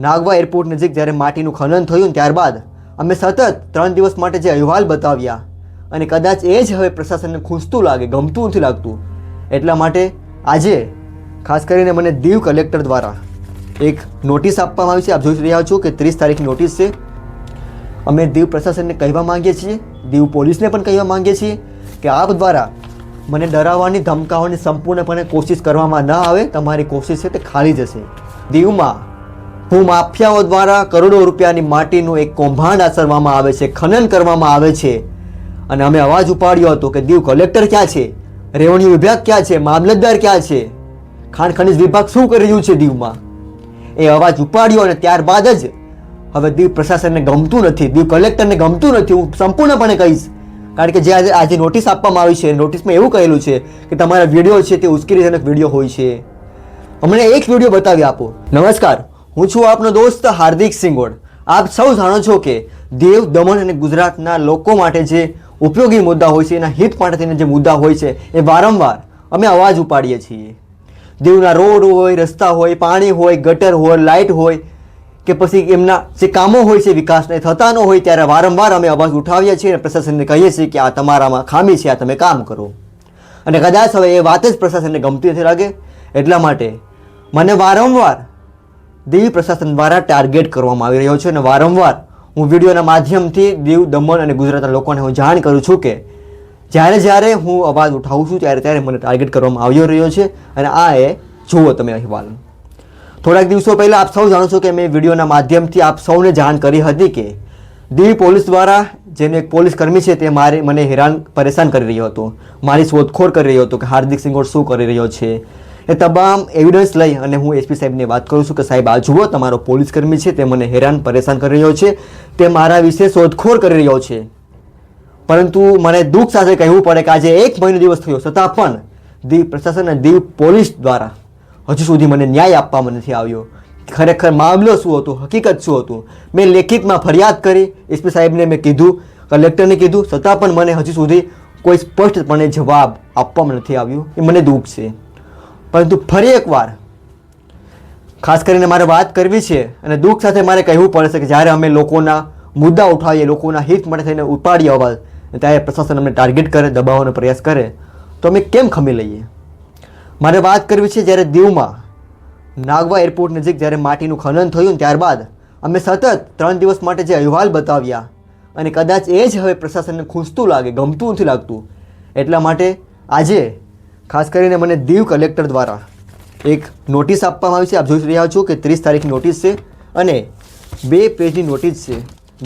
Nagoa airport નજીક જ્યારે માટીનું ખનન થયું ત્યારબાદ, અમે સતત ત્રણ દિવસ માટે જે અહેવાલ બતાવ્યા અને કદાચ એ જ હવે પ્રશાસનને ખૂંચતું લાગે, ગમતું નથી લાગતું, એટલા માટે આજે ખાસ કરીને મને દીવ કલેક્ટર દ્વારા એક નોટિસ આપવામાં આવી છે. આપ જોઈ રહ્યા છો કે ત્રીસ તારીખની નોટિસ છે. અમે દીવ પ્રશાસનને કહેવા માંગીએ છીએ, દીવ પોલીસને પણ કહેવા માંગીએ છીએ કે આપ દ્વારા મને ડરાવવાની ધમકાવવાની સંપૂર્ણપણે કોશિશ કરવામાં ન આવે. તમારી કોશિશ છે તે ખાલી જશે. દીવમાં હું માફિયાઓ દ્વારા કરોડો રૂપિયાની માટીનું એક કૌભાંડ આચરવામાં આવે છે, ખનન કરવામાં આવે છે. અને અમે અવાજ ઉપાડ્યો હતો કે દીવ કલેક્ટર ક્યાં છે? રેવન્યુ વિભાગ ક્યાં છે? મામલતદાર ક્યાં છે? ખાણ ખનિજ વિભાગ શું કરી રહ્યું છે દીવમાં? એ અવાજ ઉપાડ્યો અને ત્યારબાદ જ હવે દીવ પ્રશાસનને ગમતું નથી, દીવ કલેક્ટરને ગમતું નથી, હું સંપૂર્ણપણે કહીશ. કારણ કે જે આજે આજે નોટિસ આપવામાં આવી છે નોટિસમાં એવું કહેલું છે કે તમારા વીડિયો છે તે ઉશ્કેરીજનક વીડિયો હોય છે. અમને એક વીડિયો બતાવી આપો. નમસ્કાર. હું છું આપનો દોસ્ત હાર્દિક સિંગોડ. આપ સૌ જાણો છો કે દેવ, દમણ અને ગુજરાતના લોકો માટે જે ઉપયોગી મુદ્દા હોય છે, એના હિત માટે થઈને જે મુદ્દા હોય છે, એ વારંવાર અમે અવાજ ઉપાડીએ છીએ. દેવના રોડ હોય, રસ્તા હોય, પાણી હોય, ગટર હોય, લાઇટ હોય, કે પછી એમના જે કામો હોય છે, વિકાસને થતા ન હોય, ત્યારે વારંવાર અમે અવાજ ઉઠાવીએ છીએ અને પ્રશાસનને કહીએ છીએ કે આ તમારામાં ખામી છે, આ તમે કામ કરો. અને કદાચ હવે એ વાત જ પ્રશાસનને ગમતી નથી લાગે, એટલા માટે મને વારંવાર દીવ પ્રશાસન દ્વારા ટાર્ગેટ કરવામાં આવી રહ્યો છે અને વારંવાર હું વિડીયોના માધ્યમથી દીવ, દમણ અને ગુજરાતના લોકોને હું જાણ કરું છું કે જ્યારે જ્યારે હું અવાજ ઉઠાવું છું ત્યારે ત્યારે મને ટાર્ગેટ કરવામાં આવ્યો રહ્યો છે અને આ એ જુઓ તમે અહેવાલ. થોડાક દિવસો પહેલાં આપ સૌ જાણો છો કે મેં વિડીયોના માધ્યમથી આપ સૌને જાણ કરી હતી કે દીવ પોલીસ દ્વારા જેને એક પોલીસ કર્મી છે તે મારે મને હેરાન, પરેશાન કરી રહ્યો હતો. મારી શોધખોળ કરી રહ્યો હતો કે હાર્દિક સિંગોર શું કરી રહ્યો છે? એ તમામ એવિડન્સ લઈ અને હું એસપી સાહેબને વાત કરું છું કે સાહેબ, આ જુઓ, તમારો પોલીસ કર્મી છે, તે મને હેરાન, પરેશાન કરી રહ્યો છે, તે મારા વિશે શોધખોળ કરી રહ્યો છે. પરંતુ મને દુઃખ સાથે કહેવું પડે કે આજે એક મહિનો દિવસ થયો, છતાં પણ દીવ પ્રશાસન અને દીવ પોલીસ દ્વારા હજુ સુધી મને ન્યાય આપવામાં નથી આવ્યો. ખરેખર મામલો શું હતો, હકીકત શું હતું? મેં લેખિતમાં ફરિયાદ કરી, એસપી સાહેબને મેં કીધું, કલેક્ટરને કીધું, છતાં પણ મને હજુ સુધી કોઈ સ્પષ્ટપણે જવાબ આપવામાં નથી આવ્યો. એ મને દુઃખ છે. પરંતુ ફરી એકવાર, ખાસ કરીને મારે વાત કરવી છે અને દુઃખ સાથે મારે કહેવું પડશે કે જ્યારે અમે લોકોના મુદ્દા ઉઠાવીએ, લોકોના હિત માટે થઈને ઉપાડીએ અવાજ, ત્યારે પ્રશાસન અમને ટાર્ગેટ કરે, દબાવવાનો પ્રયાસ કરે, તો અમે કેમ ખમી લઈએ? મારે વાત કરવી છે જ્યારે દીવમાં, નાગવા એરપોર્ટ નજીક જ્યારે માટીનું ખનન થયું ત્યારબાદ, અમે સતત ત્રણ દિવસ માટે જે અહેવાલ બતાવ્યા, અને કદાચ એ જ હવે પ્રશાસનને ખૂંચતું લાગે, ગમતું નથી લાગતું, એટલા માટે આજે ખાસ કરીને મને દીવ કલેક્ટર દ્વારા એક નોટિસ આપવામાં આવી છે. આપ જોઈ રહ્યા છો કે ત્રીસ તારીખની નોટિસ છે અને બે પેજની નોટિસ છે.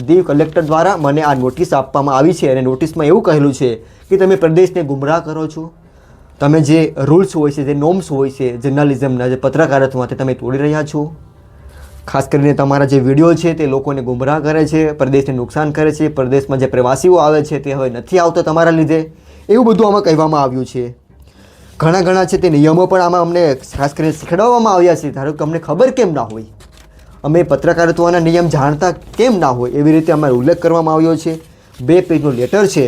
દીવ કલેક્ટર દ્વારા મને આ નોટિસ આપવામાં આવી છે અને નોટિસમાં એવું કહેલું છે કે તમે પ્રદેશને ગુમરાહ કરો છો. તમે જે રૂલ્સ હોય છે, જે નોર્મ્સ હોય છે, જર્નલિઝમના, જે પત્રકારત્વમાં તે તમે તોડી રહ્યા છો. ખાસ કરીને તમારા જે વીડિયો છે તે લોકોને ગુમરાહ કરે છે, પ્રદેશને નુકસાન કરે છે, પ્રદેશમાં જે પ્રવાસીઓ આવે છે તે હવે નથી આવતો તમારા લીધે. એવું બધું આમાં કહેવામાં આવ્યું છે. ઘણા ઘણા છે તે નિયમો પણ આમાં અમને ખાસ કરીને શીખવાડવામાં આવ્યા છે. ધારો કે અમને ખબર કેમ ના હોય, અમે પત્રકારત્વના નિયમ જાણતા કેમ ના હોય એવી રીતે અમારે ઉલ્લેખ કરવામાં આવ્યો છે. બે પેજનો લેટર છે,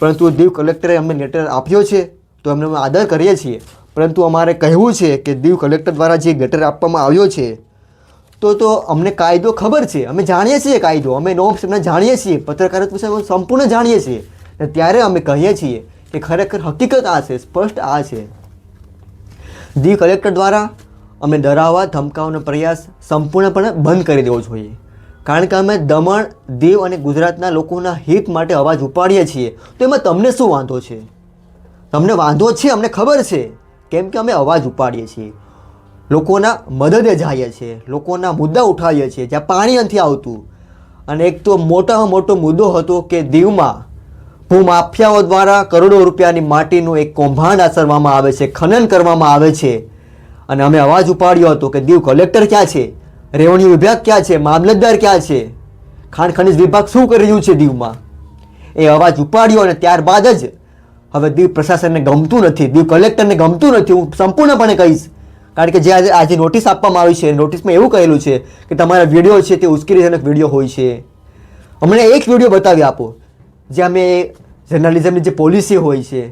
પરંતુ દીવ કલેક્ટરે અમને લેટર આપ્યો છે તો એમને અમે આદર કરીએ છીએ. પરંતુ અમારે કહેવું છે કે દીવ કલેક્ટર દ્વારા જે લેટર આપવામાં આવ્યો છે, તો તો અમને કાયદો ખબર છે. અમે જાણીએ છીએ કાયદો. અમે નોમ્સ એમને જાણીએ છીએ. પત્રકારત્વ સંપૂર્ણ જાણીએ છીએ. ત્યારે અમે કહીએ છીએ કે ખરેખર હકીકત આ છે, સ્પષ્ટ આ છે. દી કલેક્ટર દ્વારા અમે ડરાવવા, ધમકાવવાનો પ્રયાસ સંપૂર્ણપણે બંધ કરી દેવો જોઈએ. કારણ કે અમે દમણ, દીવ અને ગુજરાતના લોકોના હિત માટે અવાજ ઉપાડીએ છીએ. તો એમાં તમને શું વાંધો છે? તમને વાંધો છે? અમને ખબર છે. કેમ કે અમે અવાજ ઉપાડીએ છીએ. લોકોના મદદે જઈએ છીએ. લોકોના મુદ્દા ઉઠાવીએ છીએ. જ્યાં પાણી નથી આવતું. અને એક તો મોટામાં મોટો મુદ્દો હતો કે દીવમાં ભૂમાફિયાઓ દ્વારા કરોડો રૂપિયાની માટીનું એક કૌભાંડ આચરવામાં આવે છે, ખનન કરવામાં આવે છે. અને અમે અવાજ ઉપાડ્યો હતો કે દીવ કલેક્ટર ક્યાં છે? રેવન્યુ વિભાગ ક્યાં છે? મામલતદાર ક્યાં છે? ખાણ ખનિજ વિભાગ શું કરી રહ્યું છે દીવમાં? એ અવાજ ઉપાડ્યો અને ત્યારબાદ જ હવે દીવ પ્રશાસનને ગમતું નથી, દીવ કલેક્ટરને ગમતું નથી, હું સંપૂર્ણપણે કહીશ. કારણ કે જે આજે આજે નોટિસ આપવામાં આવી છે નોટિસમાં એવું કહેલું છે કે તમારા વીડિયો છે તે ઉશ્કેરીજનક વીડિયો હોય છે. અમને એક વીડિયો બતાવી આપો. જ્યાં મેં જર્નલિઝમની જે પોલિસી હોય છે,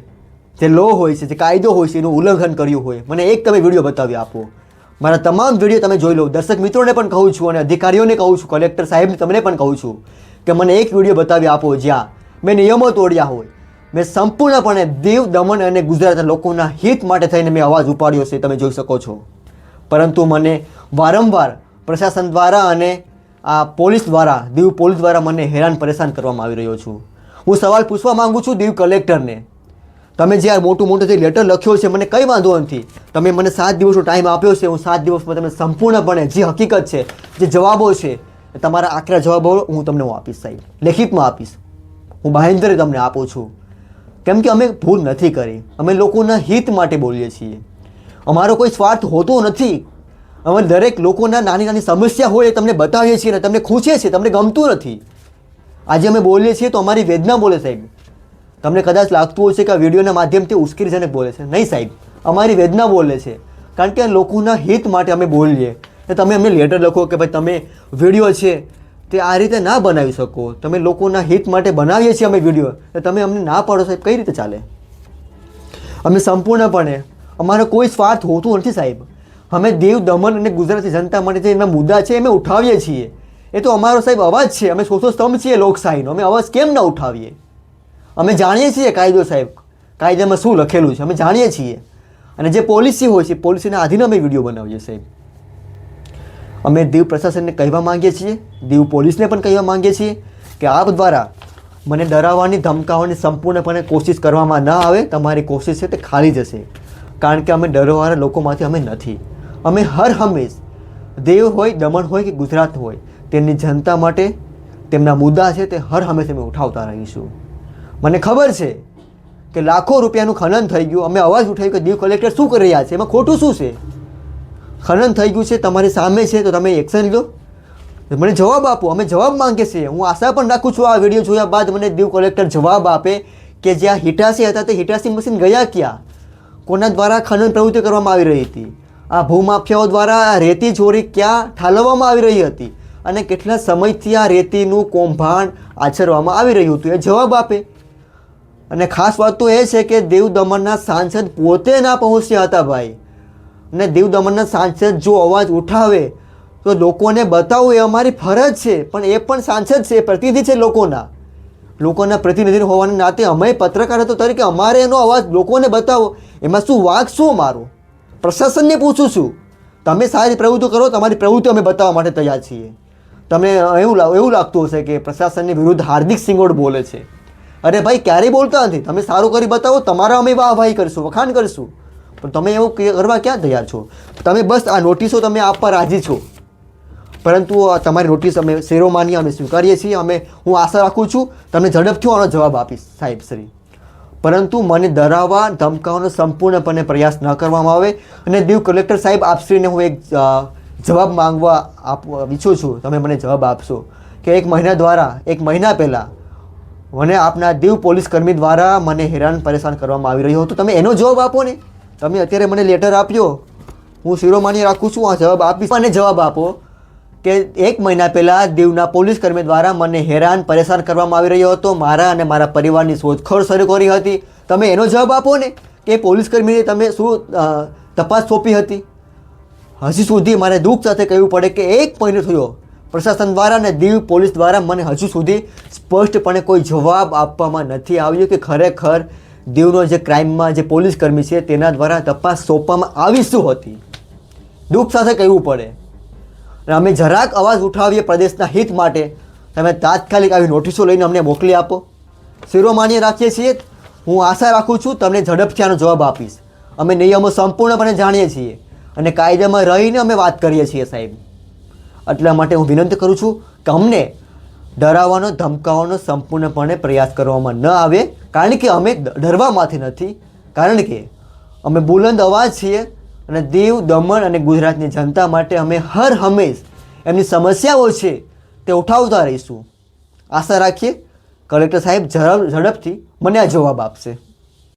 જે લો હોય છે, જે કાયદો હોય છે, એનું ઉલ્લંઘન કર્યું હોય. મને એક તમે વીડિયો બતાવી આપો. મારા તમામ વીડિયો તમે જોઈ લો. દર્શક મિત્રોને પણ કહું છું અને અધિકારીઓને કહું છું કલેક્ટર સાહેબને તમને પણ કહું છું કે મને એક વીડિયો બતાવી આપો જ્યાં મેં નિયમો તોડ્યા હોય. મેં સંપૂર્ણપણે દીવ, દમણ અને ગુજરાતના લોકોના હિત માટે થઈને મેં અવાજ ઉપાડ્યો છે, તમે જોઈ શકો છો. પરંતુ મને વારંવાર પ્રશાસન દ્વારા અને આ પોલીસ દ્વારા, દીવ પોલીસ દ્વારા મને હેરાન પરેશાન કરવામાં આવી રહ્યો છું. હું સવાલ પૂછવા માંગુ છું દીવ કલેક્ટરને. તમે જે આ મોટું મોટું જે લેટર લખ્યો છે, મને કંઈ વાંધો નથી. તમે મને સાત દિવસનો ટાઈમ આપ્યો છે, હું સાત દિવસમાં તમને સંપૂર્ણપણે જે હકીકત છે, જે જવાબો છે તમારા આકરા જવાબો હું તમને હું આપીશ સાહેબ. લેખિતમાં આપીશ. હું બાહેંધરે તમને આપું છું. કેમ કે અમે ભૂલ નથી કરી. અમે લોકોના હિત માટે બોલીએ છીએ. અમારો કોઈ સ્વાર્થ હોતો નથી. અમે દરેક લોકોના નાની નાની સમસ્યા હોય એ તમને બતાવીએ છીએ અને તમને ખૂંચે છે તમને ગમતું નથી. આજે અમે બોલીએ છીએ તો અમારી વેદના બોલે સાહેબ. તમને કદાચ લાગતું છે કે આ વિડીયોના માધ્યમથી ઉશ્કેરીજનક બોલે છે. નહીં સાહેબ, અમારી વેદના બોલે છે. કારણ કે આ લોકોના હિત માટે અમે બોલીએ. ને તમે અમને લેટર લખો કે ભાઈ તમે વીડિયો છે તે આ રીતે ના બનાવી શકો. તમે લોકોના હિત માટે બનાવીએ છીએ અમે વીડિયો તો તમે અમને ના પાડો સાહેબ, કઈ રીતે ચાલે? અમે સંપૂર્ણપણે, અમારો કોઈ સ્વાર્થ હોતું નથી સાહેબ. અમે દેવ દમન અને ગુજરાતી જનતા માટે જે એના મુદ્દા છે, અમે ઉઠાવીએ છીએ. એ તો અમારો સાહેબ અવાજ છે. અમે સોસો સ્તંભ છીએ લોકશાહીનો અમે અવાજ કેમ ન ઉઠાવીએ? અમે જાણીએ છીએ કાયદો સાહેબ. કાયદામાં શું લખેલું છે? અમે જાણીએ છીએ. અને જે પોલિસી હોય છે પોલિસીના આધીન અમે વીડિયો બનાવીએ સાહેબ. અમે દીવ પ્રશાસનને કહેવા માંગીએ છીએ. દીવ પોલીસને પણ કહેવા માંગીએ છીએ કે આપ દ્વારા મને ડરાવવાની ધમકાવવાની સંપૂર્ણપણે કોશિશ કરવામાં ન આવે. તમારી કોશિશ છે તે ખાલી જશે. કારણ કે અમે ડરવાના લોકોમાંથી અમે નથી. અમે હર હંમેશ દેવ હોય, દમણ હોય કે ગુજરાત હોય તેમની જનતા માટે તેમના મુદ્દા છે તે હર હંમેશા અમે ઉઠાવતા રહીશું. મને ખબર છે કે લાખો રૂપિયાનું ખનન થઈ ગયું. અમે અવાજ ઉઠાવ્યો કે દીવ કલેક્ટર શું કરી રહ્યા છે? એમાં ખોટું શું છે? ખનન થઈ ગયું છે, તમારી સામે છે, તો તમે એક્શન લો. મને જવાબ આપો. અમે જવાબ માંગીએ છીએ હું આશા પણ રાખું છું આ વીડિયો જોયા બાદ મને દીવ કલેક્ટર જવાબ આપે કે જ્યાં હિટાસી હતા તે હિટાસી મશીન ગયા ક્યાં? કોના દ્વારા ખનન પ્રવૃત્તિ કરવામાં આવી રહી હતી? આ ભૂમાફિયાઓ દ્વારા રેતી ચોરી ક્યાં ઠાલવવામાં આવી રહી હતી? અને કેટલા સમયથી આ રેતીનું કૌભાંડ આચરવામાં આવી રહ્યું હતું? એ જવાબ આપે. અને ખાસ વાત તો એ છે કે દેવ દમણના સાંસદ પોતે ના પહોંચ્યા હતા ભાઈ. અને દેવ દમણના સાંસદ જો અવાજ ઉઠાવે, તો લોકોને બતાવવું એ અમારી ફરજ છે, પણ એ પણ સાંસદ છે, પ્રતિનિધિ છે લોકોના. લોકોના પ્રતિનિધિ હોવાના નાતે અમે પત્રકાર હતો, તરીકે અમારે એનો અવાજ લોકોને બતાવો. એમાં શું વાંક શું મારો? પ્રશાસનને પૂછું છું. તમે સારી પ્રવૃત્તિ કરો, તમારી પ્રવૃત્તિ અમે બતાવવા માટે તૈયાર છીએ. તમને એવું એવું લાગતું હશે કે પ્રશાસનની વિરુદ્ધ હાર્દિક સિંગોડ બોલે છે. અરે ભાઈ, ક્યારેય બોલતા નથી. તમે સારું કરી બતાવો, તમારા અમે વાહવાહી કરીશું, વખાણ કરીશું. પણ તમે એવું કરવા ક્યાં તૈયાર છો? તમે બસ આ નોટિસો તમે આપવા રાજી છો. પરંતુ તમારી નોટિસ અમે શેરોમાની અમે સ્વીકારીએ છીએ, અમે, હું આશા રાખું છું, તમને ઝડપથી આનો જવાબ આપીશ, સાહેબ શ્રી. પરંતુ મને ડરાવવા, ધમકાવવાનો સંપૂર્ણપણે પ્રયાસ ન કરવામાં આવે. અને દીવ કલેક્ટર સાહેબ, આપશ્રીને હું એક જવાબ માંગવા આપ, ઈચ્છું છું, તમે મને જવાબ આપશો કે એક મહિના દ્વારા, એક મહિના પહેલાં મને આપના દીવ પોલીસ કર્મી દ્વારા મને હેરાન પરેશાન કરવામાં આવી રહ્યું હતું. તમે એનો જવાબ આપો ને. તમે અત્યારે મને લેટર આપ્યો. હું શિરોમાની રાખું છું, આ જવાબ આપીશ. મને જવાબ આપો કે એક મહિના પહેલાં દીવના પોલીસ કર્મી દ્વારા મને હેરાન પરેશાન કરવામાં આવી રહ્યો હતો. મારા અને મારા પરિવારની શોધખોળ શરૂ કરી હતી. તમે એનો જવાબ આપો ને કે પોલીસ કર્મીને તમે શું તપાસ સોંપી હતી? હજી સુધી મારે દુઃખ સાથે કહેવું પડે કે એક મહિનો થયો. પ્રશાસન દ્વારા અને દીવ પોલીસ દ્વારા મને હજુ સુધી સ્પષ્ટપણે કોઈ જવાબ આપવામાં નથી આવ્યો કે ખરેખર દીવનો જે ક્રાઇમમાં જે પોલીસ કર્મી છે તેના દ્વારા તપાસ સોંપવામાં આવી શું હતી. દુઃખ સાથે કહેવું પડે. અને અમે જરાક અવાજ ઉઠાવીએ પ્રદેશના હિત માટે. તમે તાત્કાલિક આવી નોટિસો લઈને અમને મોકલી આપો. શિરોમાન્ય રાખીએ છીએ. હું આશા રાખું છું તમને ઝડપથી આનો જવાબ આપીશ. અમે નિયમો સંપૂર્ણપણે જાણીએ છીએ. અને કાયદામાં રહીને અમે વાત કરીએ છીએ સાહેબ. એટલા માટે હું વિનંતી કરું છું કે અમને ડરાવવાનો, ધમકાવવાનો સંપૂર્ણપણે પ્રયાસ કરવામાં ન આવે. કારણ કે અમે ડરવામાંથી નથી. કારણ કે અમે બુલંદ અવાજ છીએ અને દીવ, દમણ અને ગુજરાતની જનતા માટે અમે હર હંમેશ એમની સમસ્યાઓ છે તે ઉઠાવતા રહીશું. આશા રાખીએ કલેક્ટર સાહેબ ઝડપ, ઝડપથી મને આ જવાબ આપશે.